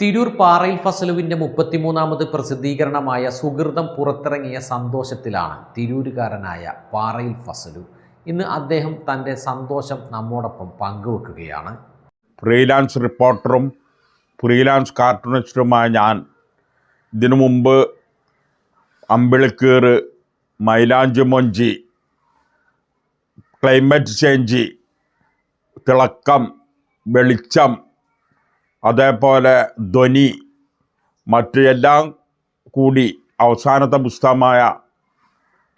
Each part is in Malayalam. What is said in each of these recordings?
തിരൂർ പാറയിൽ ഫസലുവിന്റെ മുപ്പത്തിമൂന്നാമത് പ്രസിദ്ധീകരണമായ സുഹൃതം പുറത്തിറങ്ങിയ സന്തോഷത്തിലാണ് തിരൂരുകാരനായ പാറയിൽ ഫസലു. ഇന്ന് അദ്ദേഹം തന്റെ സന്തോഷം നമ്മോടൊപ്പം പങ്കുവെക്കുകയാണ്. ഫ്രീലാൻസ് റിപ്പോർട്ടറും ഫ്രീലാൻസ് കാർട്ടൂണിസ്റ്റുമായ ഞാൻ ഇതിനു മുമ്പ് അമ്പിളിക്കീറ് മൈലാഞ്ചി മൊഞ്ചി ക്ലൈമറ്റ് ചേഞ്ച് തിളക്കം വെളിച്ചം അതേപോലെ ധ്വനി മറ്റ് എല്ലാം കൂടി അവസാനത്തെ പുസ്തകമായ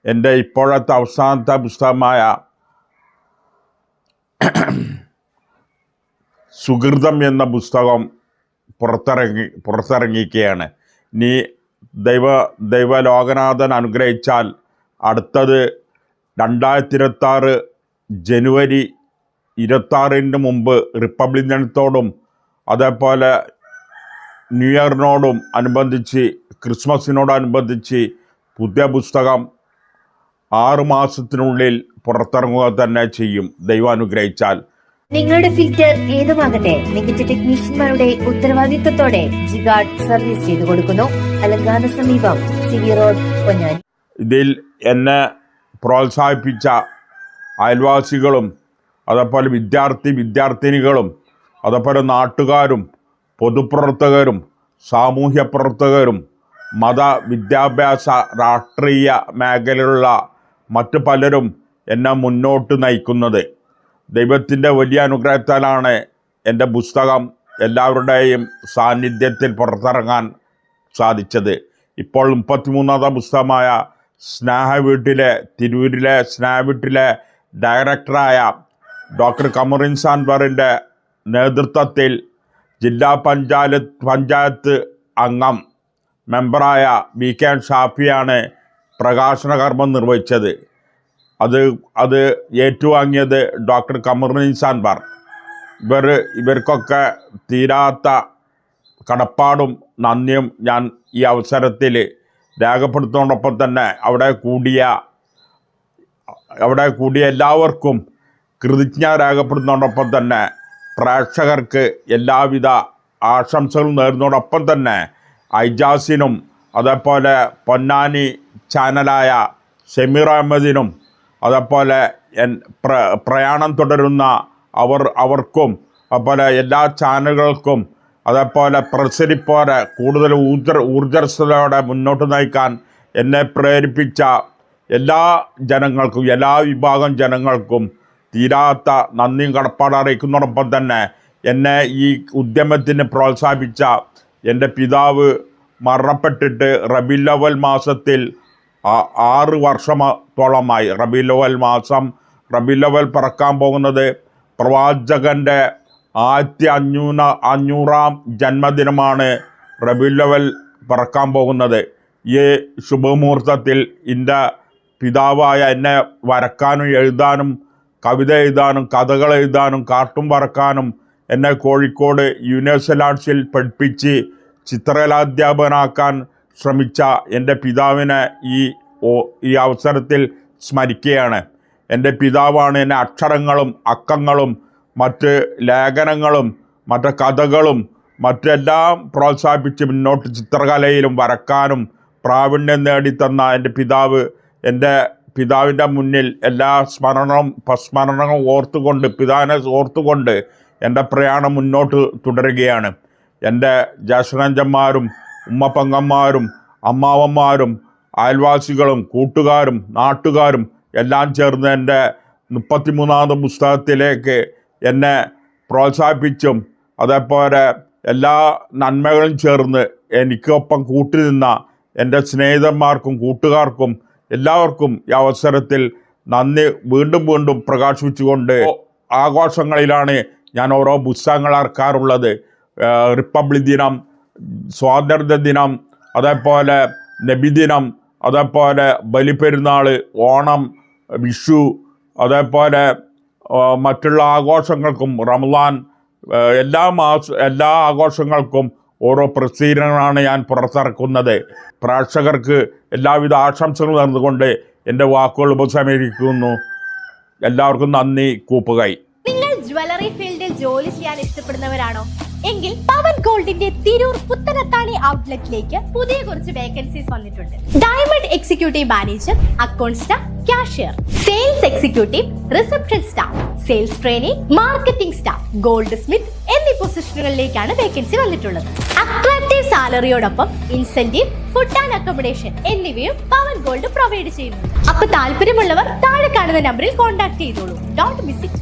എന്റെ ഇപ്പോഴത്തെ അവസാനത്തെ പുസ്തകമായ സുഹൃതം എന്ന പുസ്തകം പുറത്തിറങ്ങി പുറത്തിറങ്ങിക്കുകയാണ് നീ ദൈവ ദൈവ ലോകനാഥൻ അനുഗ്രഹിച്ചാൽ അടുത്തത് രണ്ടായിരത്തി ഇരുപത്താറ് ജനുവരി ഇരുപത്താറിന് മുമ്പ് റിപ്പബ്ലിക് ദിനത്തോടും അതേപോലെ ന്യൂ ഇയറിനോടും അനുബന്ധിച്ച് ക്രിസ്മസിനോടനുബന്ധിച്ച് പുതിയ പുസ്തകം ആറ് മാസത്തിനുള്ളിൽ പുറത്തിറങ്ങുക തന്നെ ചെയ്യും. ദൈവാനുഗ്രഹിച്ചാൽ. നിങ്ങളുടെ ഫിൽറ്റർ ഏതുമാകട്ടെ മികച്ച ടെക്നീഷ്യന്മാരുടെ ഉത്തരവാദിത്തത്തോടെ ജിഗാർഡ് സർവീസ് ചെയ്തു കൊടുക്കുന്നു. അലങ്കാന സമീപം സിവി റോഡ് പൊന്നാനി. ഇതിൽ എന്നെ പ്രോത്സാഹിപ്പിച്ച അയൽവാസികളും അതേപോലെ വിദ്യാർത്ഥി വിദ്യാർത്ഥിനികളും അതേപോലെ നാട്ടുകാരും പൊതുപ്രവർത്തകരും സാമൂഹ്യ പ്രവർത്തകരും മത വിദ്യാഭ്യാസ രാഷ്ട്രീയ മേഖലയിലുള്ള മറ്റ് പലരും എന്നെ മുന്നോട്ട് നയിക്കുന്നത്. ദൈവത്തിന്റെ വലിയ അനുഗ്രഹത്താലാണ് എന്റെ പുസ്തകം എല്ലാവരുടെയും സാന്നിധ്യത്തിൽ പുറത്തിറങ്ങാൻ സാധിച്ചത്. ഇപ്പോൾ മുപ്പത്തിമൂന്നാമത്തെ പുസ്തകമായ സ്നേഹ വീട്ടിലെ തിരൂരിലെ സ്നേഹ വീട്ടിലെ ഡയറക്ടറായ ഡോക്ടർ കമറിൻ സാൻബറിന്റെ നേതൃത്വത്തിൽ ജില്ലാ പഞ്ചായത്ത് പഞ്ചായത്ത് അംഗം മെമ്പറായ വി കെ ഷാഫിയാണ് പ്രകാശന കർമ്മം നിർവഹിച്ചത്. അത് അത് ഏറ്റുവാങ്ങിയത് ഡോക്ടർ കമറുദ്ദീൻ സാൻബാർ ഇവർ ഇവർക്കൊക്കെ തീരാത്ത കടപ്പാടും നന്ദിയും ഞാൻ ഈ അവസരത്തിൽ രേഖപ്പെടുത്തുന്നതോടൊപ്പം തന്നെ അവിടെ കൂടിയ അവിടെ കൂടിയ എല്ലാവർക്കും കൃതജ്ഞ രേഖപ്പെടുത്തുന്നതോടൊപ്പം തന്നെ പ്രേക്ഷകർക്ക് എല്ലാവിധ ആശംസകളും നേരുന്നതോടൊപ്പം തന്നെ ഐജാസിനും അതേപോലെ പൊന്നാനി ചാനലായ ഷമീർ അഹമ്മദിനും അതേപോലെ എൻ പ്ര പ്രയാണം തുടരുന്ന അവർ അവർക്കും അതുപോലെ എല്ലാ ചാനലുകൾക്കും അതേപോലെ പ്രസരിപ്പോരെ കൂടുതൽ ഊർജ ഊർജസ്വതയോടെ മുന്നോട്ട് നയിക്കാൻ എന്നെ പ്രേരിപ്പിച്ച എല്ലാ ജനങ്ങൾക്കും എല്ലാ വിഭാഗം ജനങ്ങൾക്കും തീരാത്ത നന്ദിയും കടപ്പാട് അറിയിക്കുന്നതോടൊപ്പം തന്നെ എന്നെ ഈ ഉദ്യമത്തിന് പ്രോത്സാഹിപ്പിച്ച എന്റെ പിതാവ് മരണപ്പെട്ടിട്ട് റബിലവൽ മാസത്തിൽ ആറ് വർഷത്തോളമായി. റബിലവൽ മാസം റബിലവൽ പറക്കാൻ പോകുന്നത് പ്രവാചകന്റെ ആയിരത്തി അഞ്ഞൂന അഞ്ഞൂറാം ജന്മദിനമാണ് റബിലവൽ പറക്കാൻ പോകുന്നത്. ഈ ശുഭമുഹൂർത്തത്തിൽ എന്റെ പിതാവായ എന്നെ വരക്കാനും എഴുതാനും കവിത എഴുതാനും കഥകൾ എഴുതാനും കാർട്ടൂൺ വരക്കാനും എന്നെ കോഴിക്കോട് യൂണിവേഴ്സൽ ആർട്സിൽ പഠിപ്പിച്ച് ചിത്രകലാധ്യാപകനാക്കാൻ ശ്രമിച്ച എന്റെ പിതാവിനെ ഈ ഈ അവസരത്തിൽ സ്മരിക്കുകയാണ്. എന്റെ പിതാവാണ് എന്നെ അക്ഷരങ്ങളും അക്കങ്ങളും മറ്റ് ലേഖനങ്ങളും മറ്റ് കഥകളും മറ്റെല്ലാം പ്രോത്സാഹിപ്പിച്ച് മുന്നോട്ട് ചിത്രകലയിലും വരക്കാനും പ്രാവീണ്യം നേടിത്തന്ന എന്റെ പിതാവ് എന്റെ പിതാവിന്റെ മുന്നിൽ എല്ലാ സ്മരണവും സ്മരണവും ഓർത്തുകൊണ്ട് പിതാവിനെ ഓർത്തുകൊണ്ട് എന്റെ പ്രയാണം മുന്നോട്ട് തുടരുകയാണ്. എന്റെ ജ്യേഷ്ഠനഞ്ചന്മാരും ഉമ്മപ്പങ്ങന്മാരും അമ്മാവന്മാരും അയൽവാസികളും കൂട്ടുകാരും നാട്ടുകാരും എല്ലാം ചേർന്ന് എന്റെ മുപ്പത്തിമൂന്നാമത് പുസ്തകത്തിലേക്ക് എന്നെ പ്രോത്സാഹിപ്പിച്ചും അതേപോലെ എല്ലാ നന്മകളും ചേർന്ന് എനിക്കൊപ്പം കൂട്ടുനിന്ന എന്റെ സ്നേഹിതന്മാർക്കും കൂട്ടുകാർക്കും എല്ലാവർക്കും ഈ അവസരത്തിൽ നന്ദി. വീണ്ടും വീണ്ടും പ്രകാശിപ്പിച്ചുകൊണ്ട് ആഘോഷങ്ങളിലാണ് ഞാൻ ഓരോ പുസ്തകങ്ങൾ ഇറക്കാറുള്ളത് റിപ്പബ്ലിക് ദിനം സ്വാതന്ത്ര്യ ദിനം അതേപോലെ നബിദിനം അതേപോലെ ബലിപ്പെരുന്നാൾ ഓണം വിഷു അതേപോലെ മറ്റുള്ള ആഘോഷങ്ങൾക്കും റമദാൻ എല്ലാ മാസ എല്ലാ ആഘോഷങ്ങൾക്കും ഓരോ പ്രസിദ്ധീകരണങ്ങളാണ് ഞാൻ പുറത്തിറക്കുന്നത്. പ്രേക്ഷകർക്ക് എല്ലാവിധ ആശംസകളും നടന്നുകൊണ്ട് എന്റെ വാക്കുകൾ ഉപസംഹരിക്കുന്നു. എല്ലാവർക്കും നന്ദി കൂപ്പുകൈ. നിങ്ങൾ ജ്വല്ലറി ഫീൽഡിൽ ജോലി ചെയ്യാൻ ഇഷ്ടപ്പെടുന്നവരാണോ? എങ്കിൽ പവൻ ഗോൾഡിന്റെ തിരൂർ പുത്തനത്താണി ഔട്ട്ലെറ്റിലേക്ക് പുതിയ കുറച്ച് വേക്കൻസീസ് വന്നിട്ടുണ്ട്. Diamond executive manager account staff cashier. Sales executive reception staff. Sales training marketing staff goldsmith പൊസിഷനുകളിലേക്കാണ് vacancy വന്നിട്ടുള്ളത്. അട്രാക്റ്റീവ് സാലറിയോടൊപ്പം ഇൻസെന്റീവ് ഫുഡ് ആൻഡ് അക്കോമഡേഷൻ എന്നിവയും പവൻ ഗോൾഡ് പ്രൊവൈഡ് ചെയ്യുന്നു അപ്പൊ താല്പര്യമുള്ളവർ താഴെ കാണുന്ന നമ്പറിൽ കോൺടാക്ട് ചെയ്തോളൂ. Dot miss it